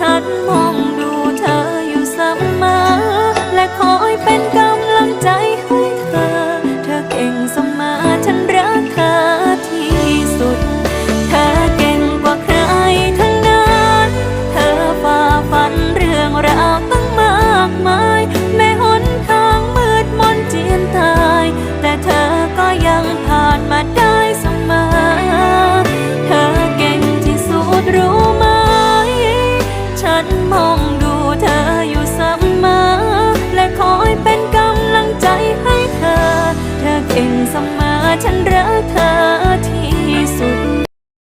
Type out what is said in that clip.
ฉันมองดูเธออยู่เสมอ และคอยเป็นกำลังใจให้เธอ เธอเก่งเสมาฉันรักเธอที่สุด เธอเก่งกว่าใครทั้งนั้น เธอฝ่าฟันเรื่องราวตั้งมากมาย แม้หนทางมืดมนเจียนตาย แต่เธอก็ยังผ่านมาได้ ฉันมองดูเธออยู่เสมอ และคอยเป็นกำลังใจให้เธอ เธอเก่งเสมอฉันรักเธอ